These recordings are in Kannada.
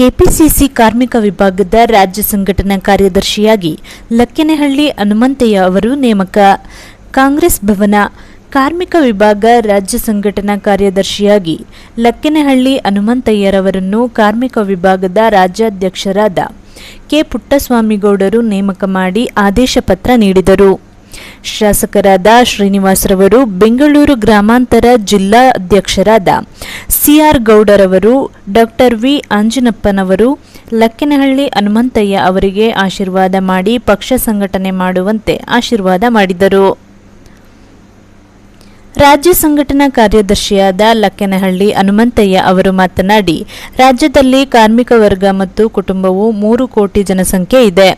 ಕೆಪಿಸಿಸಿ ಕಾರ್ಮಿಕ ವಿಭಾಗದ ರಾಜ್ಯ ಸಂಘಟನಾ ಕಾರ್ಯದರ್ಶಿಯಾಗಿ ಲಕ್ಕೆನಹಳ್ಳಿ ಹನುಮಂತಯ್ಯ ಅವರು ನೇಮಕ. ಕಾಂಗ್ರೆಸ್ ಭವನ ಕಾರ್ಮಿಕ ವಿಭಾಗ ರಾಜ್ಯ ಸಂಘಟನಾ ಕಾರ್ಯದರ್ಶಿಯಾಗಿ ಲಕ್ಕೆನಹಳ್ಳಿ ಹನುಮಂತಯ್ಯರವರನ್ನು ಕಾರ್ಮಿಕ ವಿಭಾಗದ ರಾಜ್ಯಾಧ್ಯಕ್ಷರಾದ ಕೆ ಪುಟ್ಟಸ್ವಾಮಿಗೌಡರು ನೇಮಕ ಮಾಡಿ ಆದೇಶ ಪತ್ರ ನೀಡಿದರು. ಶಾಸಕರಾದ ಶ್ರೀನಿವಾಸರವರು ಬೆಂಗಳೂರು ಗ್ರಾಮಾಂತರ ಜಿಲ್ಲಾ ಅಧ್ಯಕ್ಷರಾದ ಸಿಆರ್ ಗೌಡರವರು, ಡಾಕ್ಟರ್ ವಿ. ಅಂಜನಪ್ಪನವರು, ಲಕ್ಕಿನಹಳ್ಳಿ ಹನುಮಂತಯ್ಯ ಅವರಿಗೆ ಆಶೀರ್ವಾದ ಮಾಡಿ ಪಕ್ಷ ಸಂಘಟನೆ ಮಾಡುವಂತೆ ಆಶೀರ್ವಾದ ಮಾಡಿದರು. ರಾಜ್ಯ ಸಂಘಟನಾ ಕಾರ್ಯದರ್ಶಿಯಾದ ಲಕ್ಕೆನಹಳ್ಳಿ ಹನುಮಂತಯ್ಯ ಅವರು ಮಾತನಾಡಿ, ರಾಜ್ಯದಲ್ಲಿ ಕಾರ್ಮಿಕ ವರ್ಗ ಮತ್ತು ಕುಟುಂಬವು ಮೂರು ಕೋಟಿ ಜನಸಂಖ್ಯೆ ಇದೆ.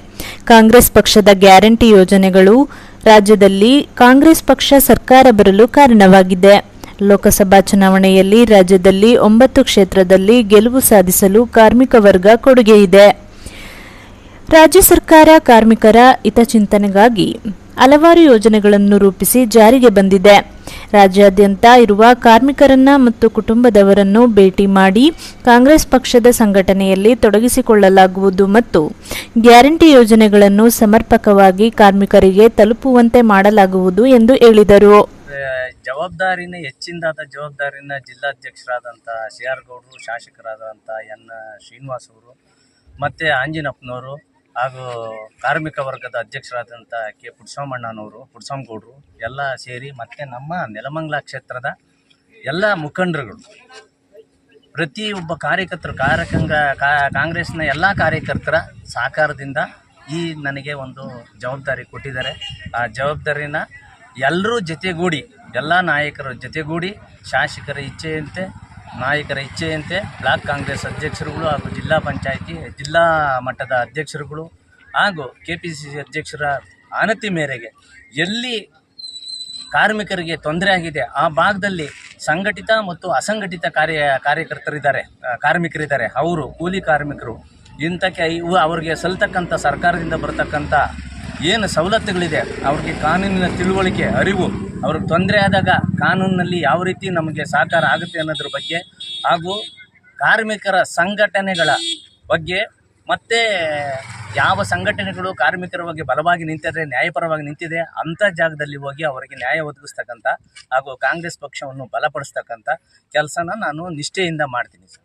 ಕಾಂಗ್ರೆಸ್ ಪಕ್ಷದ ಗ್ಯಾರಂಟಿ ಯೋಜನೆಗಳು ರಾಜ್ಯದಲ್ಲಿ ಕಾಂಗ್ರೆಸ್ ಪಕ್ಷ ಸರ್ಕಾರ ಬರಲು ಕಾರಣವಾಗಿದೆ. ಲೋಕಸಭಾ ಚುನಾವಣೆಯಲ್ಲಿ ರಾಜ್ಯದಲ್ಲಿ ಒಂಬತ್ತು ಕ್ಷೇತ್ರದಲ್ಲಿ ಗೆಲುವು ಸಾಧಿಸಲು ಕಾರ್ಮಿಕ ವರ್ಗ ಇದೆ. ರಾಜ್ಯ ಸರ್ಕಾರ ಕಾರ್ಮಿಕರ ಹಿತಚಿಂತನೆಗಾಗಿ ಹಲವಾರು ಯೋಜನೆಗಳನ್ನು ರೂಪಿಸಿ ಜಾರಿಗೆ ಬಂದಿದೆ. ರಾಜ್ಯಾದ್ಯಂತ ಇರುವ ಕಾರ್ಮಿಕರನ್ನ ಮತ್ತು ಕುಟುಂಬದವರನ್ನು ಭೇಟಿ ಮಾಡಿ ಕಾಂಗ್ರೆಸ್ ಪಕ್ಷದ ಸಂಘಟನೆಯಲ್ಲಿ ತೊಡಗಿಸಿಕೊಳ್ಳಲಾಗುವುದು ಮತ್ತು ಗ್ಯಾರಂಟಿ ಯೋಜನೆಗಳನ್ನು ಸಮರ್ಪಕವಾಗಿ ಕಾರ್ಮಿಕರಿಗೆ ತಲುಪುವಂತೆ ಮಾಡಲಾಗುವುದು ಎಂದು ಹೇಳಿದರು. ಜವಾಬ್ದಾರಿನ ಹೆಚ್ಚಿನದಾದ ಜವಾಬ್ದಾರಿನ ಜಿಲ್ಲಾಧ್ಯಕ್ಷರಾದಂಥ ಸಿ ಆರ್ ಗೌಡರು ಶಾಸಕರಾದಂಥ ಎನ್. ಶ್ರೀನಿವಾಸ್ ಅವರು, ಮತ್ತು ಆಂಜಿನಪ್ಪನವರು ಹಾಗೂ ಕಾರ್ಮಿಕ ವರ್ಗದ ಅಧ್ಯಕ್ಷರಾದಂಥ ಕೆ. ಪುಟ್ಸಮ್ಮಣ್ಣನವರು ಪುಟ್ಸಾಮಗೌಡರು ಎಲ್ಲ ಸೇರಿ ಮತ್ತು ನಮ್ಮ ನೆಲಮಂಗಲ ಕ್ಷೇತ್ರದ ಎಲ್ಲ ಮುಖಂಡರುಗಳು ಪ್ರತಿಯೊಬ್ಬ ಕಾರ್ಯಕರ್ತರು, ಕಾರ್ಯಕಂಗ ಕಾಂಗ್ರೆಸ್ನ ಎಲ್ಲ ಕಾರ್ಯಕರ್ತರ ಸಹಕಾರದಿಂದ ಈ ನನಗೆ ಒಂದು ಜವಾಬ್ದಾರಿ ಕೊಟ್ಟಿದ್ದಾರೆ. ಆ ಜವಾಬ್ದಾರಿನ ಎಲ್ಲರೂ ಜೊತೆಗೂಡಿ, ಎಲ್ಲ ನಾಯಕರ ಜೊತೆಗೂಡಿ, ಶಾಸಕರ ಇಚ್ಛೆಯಂತೆ, ನಾಯಕರ ಇಚ್ಛೆಯಂತೆ, ಬ್ಲಾಕ್ ಕಾಂಗ್ರೆಸ್ ಅಧ್ಯಕ್ಷರುಗಳು ಹಾಗೂ ಜಿಲ್ಲಾ ಪಂಚಾಯಿತಿ, ಜಿಲ್ಲಾ ಮಟ್ಟದ ಅಧ್ಯಕ್ಷರುಗಳು ಹಾಗೂ ಕೆ ಪಿ ಸಿ ಸಿ ಅಧ್ಯಕ್ಷರ ಆನತಿ ಮೇರೆಗೆ ಎಲ್ಲಿ ಕಾರ್ಮಿಕರಿಗೆ ತೊಂದರೆ ಆಗಿದೆ, ಆ ಭಾಗದಲ್ಲಿ ಸಂಘಟಿತ ಮತ್ತು ಅಸಂಘಟಿತ ಕಾರ್ಯ, ಕಾರ್ಯಕರ್ತರಿದ್ದಾರೆ, ಕಾರ್ಮಿಕರಿದ್ದಾರೆ, ಅವರು ಕೂಲಿ ಕಾರ್ಮಿಕರು. ಇಂಥಕ್ಕೆ ಇವು ಅವ್ರಿಗೆ ಸಲ್ತಕ್ಕಂಥ ಸರ್ಕಾರದಿಂದ ಬರ್ತಕ್ಕಂಥ ಏನು ಸವಲತ್ತುಗಳಿದೆ? ಅವ್ರಿಗೆ ಕಾನೂನಿನ ತಿಳುವಳಿಕೆ, ಅರಿವು ಅವ್ರಿಗೆ ತೊಂದರೆ ಆದಾಗ ಕಾನೂನಿನಲ್ಲಿ ಯಾವ ರೀತಿ ನಮಗೆ ಸಹಕಾರ ಆಗುತ್ತೆ ಅನ್ನೋದ್ರ ಬಗ್ಗೆ ಹಾಗೂ ಕಾರ್ಮಿಕರ ಸಂಘಟನೆಗಳ ಬಗ್ಗೆ, ಮತ್ತೆ ಯಾವ ಸಂಘಟನೆಗಳು ಕಾರ್ಮಿಕರ ಬಗ್ಗೆ ಬಲವಾಗಿ ನಿಂತಿದ್ರೆ ನ್ಯಾಯಪರವಾಗಿ ನಿಂತಿದೆ ಅಂಥ ಜಾಗದಲ್ಲಿ ಹೋಗಿ ಅವರಿಗೆ ನ್ಯಾಯ ಒದಗಿಸ್ತಕ್ಕಂಥ ಹಾಗೂ ಕಾಂಗ್ರೆಸ್ ಪಕ್ಷವನ್ನು ಬಲಪಡಿಸ್ತಕ್ಕಂಥ ಕೆಲಸನ ನಾನು ನಿಷ್ಠೆಯಿಂದ ಮಾಡ್ತೀನಿ ಸರ್.